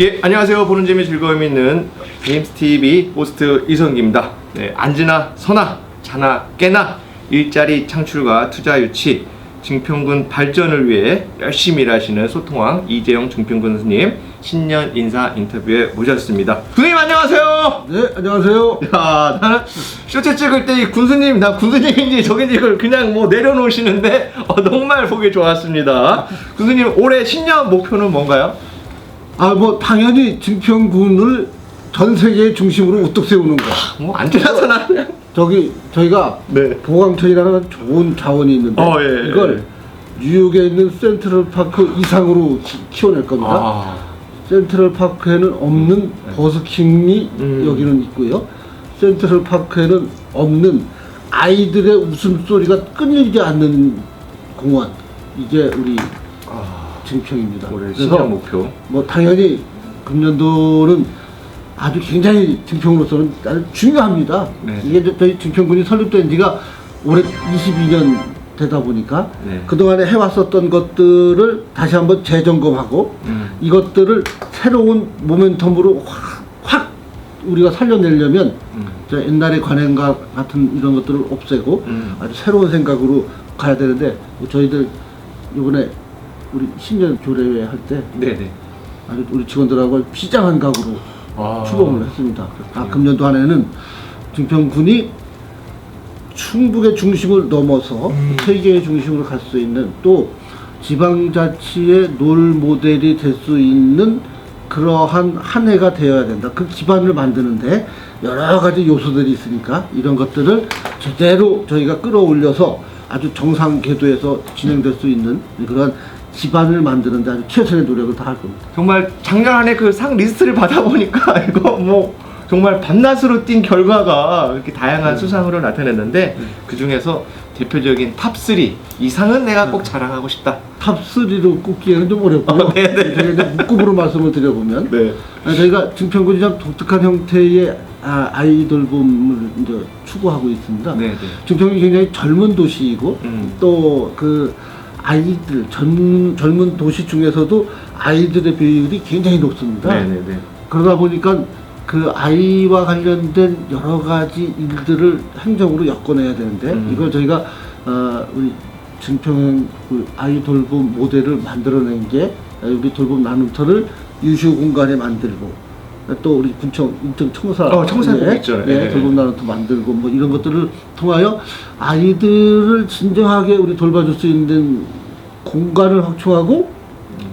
예, 안녕하세요. 보는 재미 즐거움이 있는 게임스TV 호스트 이성기입니다. 네, 앉으나 서나 자나 깨나 일자리 창출과 투자 유치, 증평군 발전을 위해 열심히 일하시는 소통왕 이재영 증평군 스님 신년 인사 인터뷰에 모셨습니다. 군수님 안녕하세요. 네, 안녕하세요. 야, 나는 쇼츠 찍을 때 이 군수님, 나 군수님인지 저긴지 이걸 그냥 뭐 내려놓으시는데 어, 정말 보기 좋았습니다. 군수님 올해 신년 목표는 뭔가요? 아, 뭐 당연히 증평군을 전 세계 중심으로 우뚝 세우는 거. 뭐 앉으나 서나 저기 저희가 네. 보강천이라는 좋은 자원이 있는데 어, 예, 이걸 뉴욕에 있는 센트럴 파크 이상으로 키, 키워낼 겁니다. 아, 센트럴 파크에는 없는 버스킹이 음. 여기는 있고요. 센트럴 파크에는 없는 아이들의 웃음소리가 끊이지 않는 공원. 이게 우리 아 증평입니다. 올해 그래서 신년 목표. 뭐 당연히 금년도는 아주 굉장히 증평으로서는 아주 중요합니다. 네. 이게 저희 증평군이 설립된 지가 올해 22년 되다 보니까 네. 그동안에 해왔었던 것들을 다시 한번 재점검하고 음. 이것들을 새로운 모멘텀으로 확, 확 우리가 살려내려면 음. 저 옛날의 관행과 같은 이런 것들을 없애고 음. 아주 새로운 생각으로 가야 되는데 저희들 이번에 우리 신년 조례회 할 때 네네. 아주 우리 직원들하고 비장한 각오로 아. 출범을 했습니다. 아. 금년도 안에는 증평군이 충북의 중심을 넘어서 음. 세계의 중심으로 갈 수 있는 또 지방자치의 롤 모델이 될 수 있는 그러한 한 해가 되어야 된다. 그 기반을 만드는데 여러 가지 요소들이 있으니까 이런 것들을 제대로 저희가 끌어올려서 아주 정상 궤도에서 진행될 수 있는 그런 기반을 만드는데 아주 최선의 노력을 다할 겁니다. 정말 작년 안에 그상 리스트를 받아보니까 이거 뭐 정말 밤낮으로 뛴 결과가 이렇게 다양한 수상으로 나타냈는데 그 중에서 대표적인 탑3 이상은 내가 꼭 자랑하고 싶다. 탑3로 꼽기에는 좀 어렵고요. 어, 네네. 제가 이제 묶음으로 말씀을 드려보면 네. 아, 저희가 증평군이 참 독특한 형태의 아, 아이돌봄을 이제 추구하고 있습니다. 네 네. 증평이 굉장히 젊은 도시이고 음. 또 그 아이들 젊은 젊은 도시 중에서도 아이들의 비율이 굉장히 높습니다. 네네네. 그러다 보니까 그 아이와 관련된 여러 가지 일들을 행정으로 엮어내야 되는데 음. 이걸 저희가 어, 우리 증평 그 아이 돌봄 모델을 만들어낸 게 우리 돌봄 나눔터를 유휴 공간에 만들고 또 우리 군청 인증 청사 어, 청사국 있잖아요. 예, 예. 돌봄 나눔터 만들고 뭐 이런 것들을 통하여 아이들을 진정하게 우리 돌봐줄 수 있는 공간을 확충하고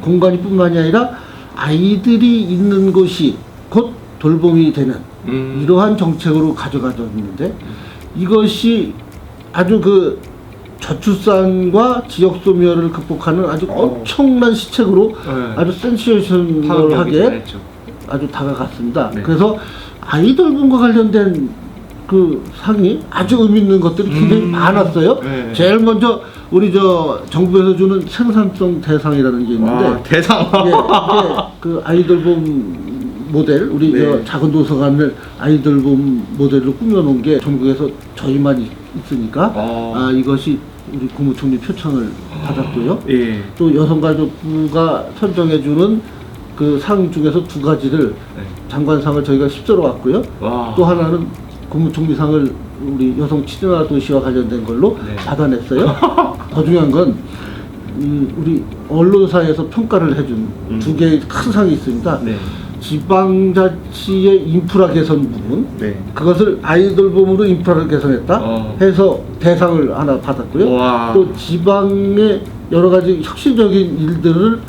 공간이 뿐만이 아니라 아이들이 있는 곳이 곧 돌봄이 되는 음. 이러한 정책으로 가져가졌는데 이것이 아주 그 저출산과 지역 소멸을 극복하는 아주 어. 엄청난 시책으로 네. 아주 했죠. 아주 다가갔습니다. 네. 그래서 아이돌분과 관련된 그 상이 아주 의미 있는 것들이 굉장히 음. 많았어요. 네. 제일 먼저 우리 저 정부에서 주는 생산성 대상이라는 게 있는데 와, 대상. 이게, 이게 그 아이돌봄 모델 우리 네. 저 작은 도서관을 아이돌봄 모델로 꾸며놓은 게 전국에서 저희만 있- 있으니까 어. 아 이것이 우리 국무총리 표창을 받았고요. 예. 또 여성가족부가 선정해주는 그 상 중에서 두 가지를 네. 장관상을 저희가 10조로 왔고요. 와. 또 하나는 국무총리상을 우리 여성 치료나 도시와 관련된 걸로 네. 받아냈어요. 더 중요한 건 이, 우리 언론사에서 평가를 해준 음. 두 개의 큰 상이 있습니다. 네. 지방자치의 인프라 개선 부분 네. 그것을 아이돌 봄으로 인프라를 개선했다 어. 해서 대상을 하나 받았고요. 와. 또 지방의 여러 가지 혁신적인 일들을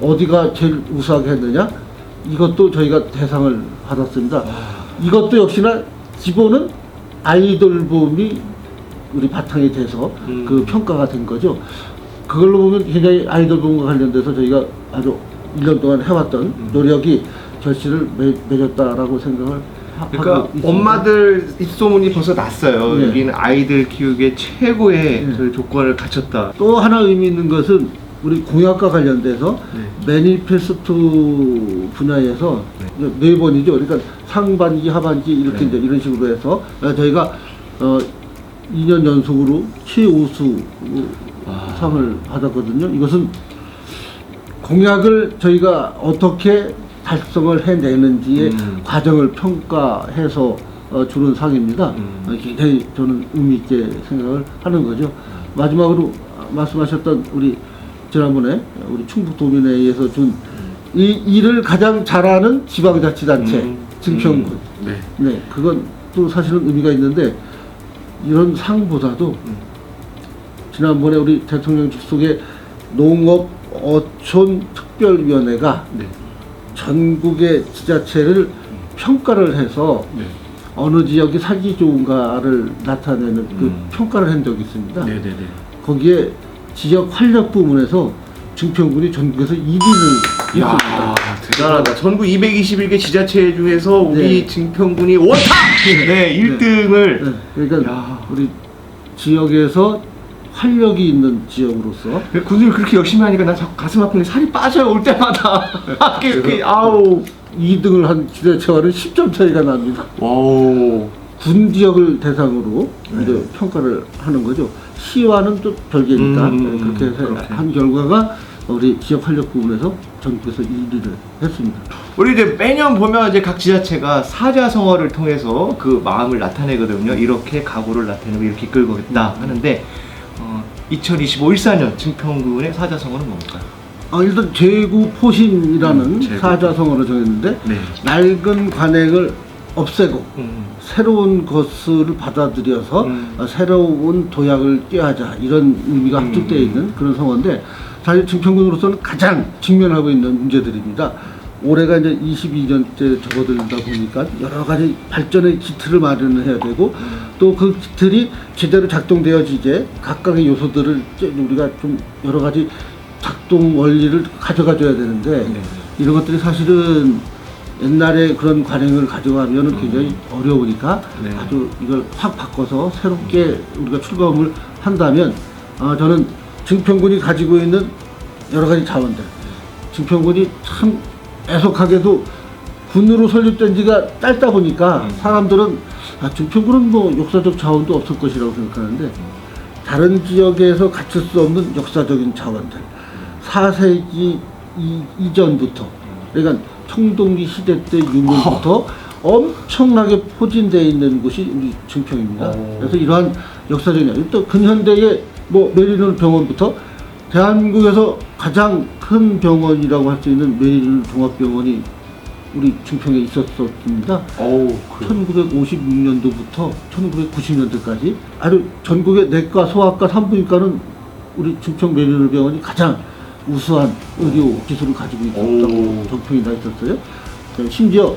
어디가 제일 우수하게 했느냐 이것도 저희가 대상을 받았습니다. 이것도 역시나 기본은 아이돌봄이 우리 바탕이 돼서 음. 그 평가가 된 거죠. 그걸로 보면 굉장히 아이돌봄과 관련돼서 저희가 아주 1년 동안 해왔던 음. 노력이 결실을 맺, 맺었다라고 생각을 하, 그러니까. 엄마들 입소문이 벌써 났어요. 네. 여기는 아이들 키우기에 최고의 네. 그 조건을 갖췄다. 또 하나 의미 있는 것은 우리 공약과 관련돼서 네. 매니페스토 분야에서 네, 번이죠. 그러니까 상반기, 하반기 이렇게 네. 이제 이런 식으로 해서 어, 저희가 어 2년 연속으로 최우수 와. 상을 받았거든요. 이것은 공약을 저희가 어떻게 달성을 해내는지의 음. 과정을 평가해서 어, 주는 상입니다. 음. 어, 굉장히 저는 의미 있게 생각을 하는 거죠. 마지막으로 말씀하셨던 우리 지난번에 우리 충북 도민회의에서 준 이 일을 가장 잘하는 지방자치단체 음. 증평군. 음. 네. 네, 그건 또 사실은 의미가 있는데 이런 상보다도 음. 지난번에 우리 대통령 직속에 농업 어촌 특별위원회가 네. 전국의 지자체를 평가를 해서 네. 어느 지역이 살기 좋은가를 나타내는 그 음. 평가를 한 적이 있습니다. 네. 네. 네. 거기에 지역 활력 부문에서 증평군이 전국에서 1위를 야 했습니다. 대단하다. 전국 221개 지자체 중에서 우리 네. 증평군이 원탑 네 1등을 네, 그러니까 야. 우리 지역에서 활력이 있는 지역으로서 군수님 그렇게 열심히 하니까 나 자꾸 가슴 아픈데 살이 빠져요 올 때마다 이렇게 이렇게 아우 2등을 한 지자체와는 10점 차이가 납니다. 와우 군 지역을 대상으로 네. 이제 평가를 하는 거죠. 시와는 또 별개니까 음, 네, 그렇게 해서 그렇게. 한 결과가 우리 지역 활력 부분에서 전국에서 1위를 했습니다. 우리 이제 매년 보면 이제 각 지자체가 사자성어를 통해서 그 마음을 나타내거든요. 이렇게 각오를 나타내고 이렇게 이끌고겠다 하는데 어, 2025 14년 증평군의 사자성어는 뭡니까? 아, 일단 제구 포신이라는 음, 제구. 사자성어를 정했는데 네. 낡은 관행을 없애고 음. 새로운 것을 받아들여서 음. 어, 새로운 도약을 꾀하자 이런 의미가 음. 합축되어 있는 그런 성어인데 사실 증평군으로서는 가장 직면하고 있는 문제들입니다. 올해가 이제 22년째 접어들다 보니까 여러 가지 발전의 기틀을 마련을 해야 되고 또 그 기틀이 제대로 작동되어지게 각각의 요소들을 우리가 좀 여러 가지 작동 원리를 가져가 줘야 되는데 네. 이런 것들이 사실은 옛날에 그런 관행을 가져가면 굉장히 어려우니까 네. 아주 이걸 확 바꿔서 새롭게 우리가 출범을 한다면 어, 저는 증평군이 가지고 있는 여러 가지 자원들 증평군이 참 애석하게도 군으로 설립된 지가 짧다 보니까 음. 사람들은 아, 증평군은 뭐 역사적 자원도 없을 것이라고 생각하는데 다른 지역에서 갖출 수 없는 역사적인 자원들 4세기 이, 이전부터 그러니까 청동기 시대 때 유물부터 엄청나게 포진되어 있는 곳이 우리 증평입니다. 오. 그래서 이러한 역사적인 또 근현대의 뭐 메리노 병원부터 대한민국에서 가장 큰 병원이라고 할 수 있는 메리노 종합병원이 우리 증평에 있었습니다. 어우 그 1956년도부터 1990년대까지 아주 전국의 내과, 소아과, 산부인과는 우리 충청 메리노 병원이 가장 우수한 의료 기술을 가지고 있었다고 오. 정평이 나 있었어요. 그 심지어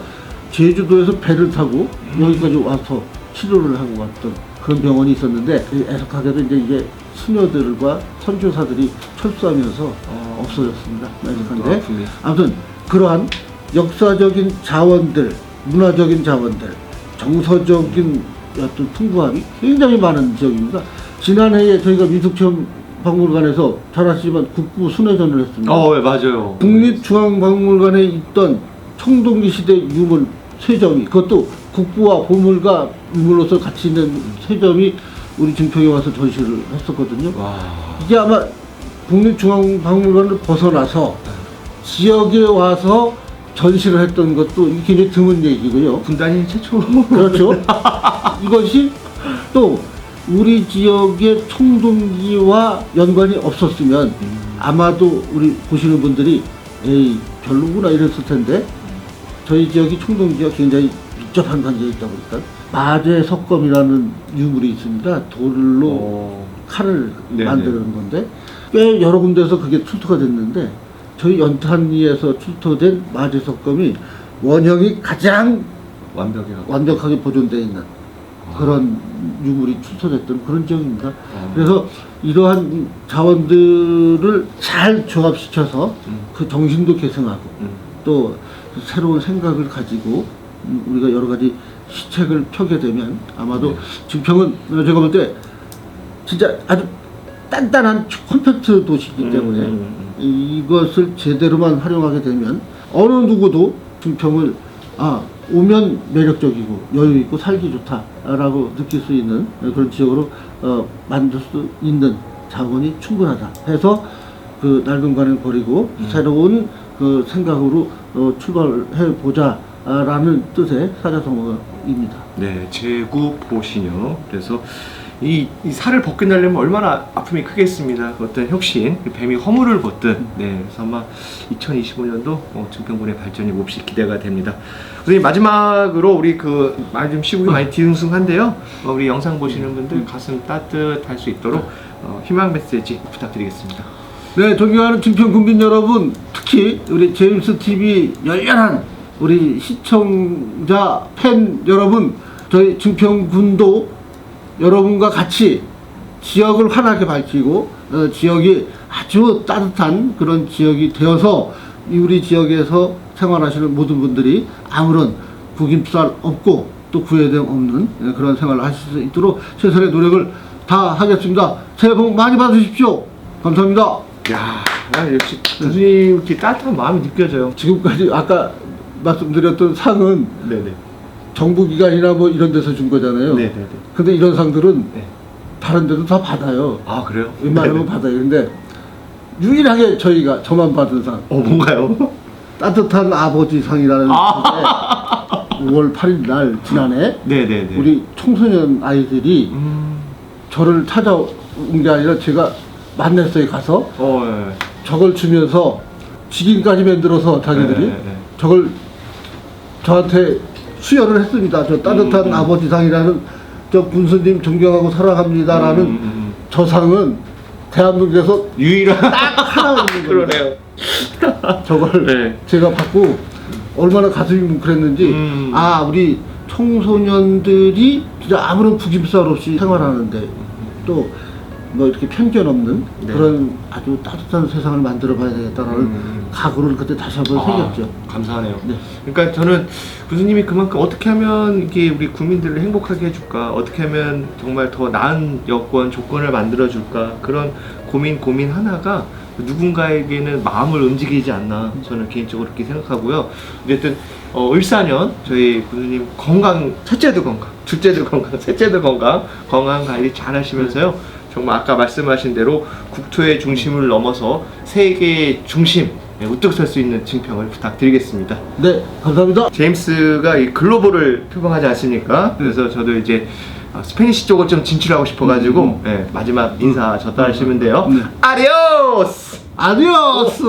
제주도에서 배를 타고 여기까지 와서 치료를 하고 왔던 그런 병원이 있었는데 이 애석하게도 이제 이게 수녀들과 선교사들이 철수하면서 어. 없어졌습니다. 또 애석한데. 아무튼 그러한 역사적인 자원들, 문화적인 자원들, 정서적인 어떤 풍부함이 굉장히 많은 지역입니다. 지난해에 저희가 민속체험 박물관에서 잘 아시지만 국부 순회전을 했습니다. 어 네, 맞아요 국립중앙박물관에 있던 청동기 시대 유물 세 점이 그것도 국부와 보물과 유물로서 같이 있는 세 점이 우리 증평에 와서 전시를 했었거든요. 와 이게 아마 국립중앙박물관을 벗어나서 지역에 와서 전시를 했던 것도 굉장히 드문 얘기고요. 분단이 최초 그렇죠. 이것이 또 우리 지역의 총동기와 연관이 없었으면 아마도 우리 보시는 분들이 에이 별로구나 이랬을 텐데 저희 지역이 총동기와 굉장히 밀접한 관계에 있다 보니까 마제 석검이라는 유물이 있습니다. 돌로 어. 칼을 네네. 만드는 건데 꽤 여러 군데서 그게 출토가 됐는데 저희 연탄리에서 출토된 마제 석검이 원형이 가장 완벽하게 보존되어 있는 그런 유물이 출토됐던 그런 지역입니다. 어. 그래서 이러한 자원들을 잘 조합시켜서 음. 그 정신도 계승하고 음. 또 새로운 생각을 가지고 음, 우리가 여러 가지 시책을 펴게 되면 아마도 네. 증평은 제가 볼 때 진짜 아주 단단한 컴팩트 도시이기 때문에 음, 음, 이것을 제대로만 활용하게 되면 어느 누구도 증평을 아 오면 매력적이고 여유 있고 살기 좋다라고 느낄 수 있는 그런 지역으로 어, 만들 수 있는 자원이 충분하다 해서 그 낡은 관을 버리고 음. 새로운 그 생각으로 어, 출발해 보자라는 뜻의 사자성어입니다. 네, 제구 보시녀. 그래서 이, 이 살을 벗겨내려면 얼마나 아픔이 크겠습니다. 그 어떤 혁신, 그 뱀이 허물을 벗듯. 네, 그래서 아마 2025년도 어, 증평군의 발전이 몹시 기대가 됩니다. 우리 마지막으로 우리 그 많이 좀 시국이 많이 뒤숭숭한데요. 어, 우리 영상 보시는 분들 가슴 따뜻할 수 있도록 어, 희망 메시지 부탁드리겠습니다. 네, 존경하는 증평 국민 여러분, 특히 우리 제임스 TV 열렬한 우리 시청자 팬 여러분, 저희 증평군도 여러분과 같이 지역을 환하게 밝히고 어, 지역이 아주 따뜻한 그런 지역이 되어서 이 우리 지역에서 생활하시는 모든 분들이 아무런 구김살 없고 또 구애됨 없는 예, 그런 생활을 하실 수 있도록 최선의 노력을 다 하겠습니다. 새해 복 많이 받으십시오. 감사합니다. 야, 아, 역시 교수님 이렇게 따뜻한 마음이 느껴져요. 지금까지 아까 말씀드렸던 상은 네네. 정부 기관이나 뭐 이런 데서 준 거잖아요. 네 네 네. 근데 이런 상들은 네. 다른 데도 다 받아요. 아, 그래요? 웬만하면 네네. 받아요. 근데 유일하게 저희가 저만 받은 상 어, 뭔가요? 따뜻한 아버지 상이라는 아. 상에 5월 8일 날 지난해 네네네. 우리 청소년 아이들이 음, 저를 찾아온 게 아니라 제가 만났어요 가서 어, 예. 저걸 주면서 직인까지 만들어서 자기들이 네, 네, 네. 저걸 저한테 수여를 했습니다. 저 따뜻한 음, 음. 아버지상이라는 저 군수님 존경하고 사랑합니다라는 음, 음, 음. 저 상은 대한민국에서 유일한 딱 하나 있는 거예요. 그러네요. 저걸 네. 제가 받고 얼마나 가슴이 뭉클했는지 음. 아 우리 청소년들이 진짜 아무런 구김살 없이 생활하는데 또 뭐 이렇게 편견 없는 네. 그런 아주 따뜻한 세상을 만들어 봐야 되겠다라는 음. 각오를 그때 다시 한번 아, 새겼죠. 감사하네요. 네. 그러니까 저는 교수님이 그만큼 어떻게 하면 이게 우리 국민들을 행복하게 해줄까, 어떻게 하면 정말 더 나은 여건, 조건을 만들어 줄까 그런 고민 고민 하나가 누군가에게는 마음을 움직이지 않나 저는 개인적으로 그렇게 생각하고요. 어쨌든 어, 을사년 저희 교수님 건강, 첫째도 건강, 둘째도 건강, 셋째도 건강, 건강 관리 잘 하시면서요. 정말 아까 말씀하신 대로 국토의 중심을 넘어서 세계의 중심 네, 우뚝 설 수 있는 증평을 부탁드리겠습니다. 네, 감사합니다. 제임스가 이 글로벌을 표방하지 않습니까? 그래서 저도 이제 어, 스페니시 쪽을 좀 진출하고 싶어가지고 예, 마지막 인사 전달하시면 돼요. 네. 아디오스! 아디오스!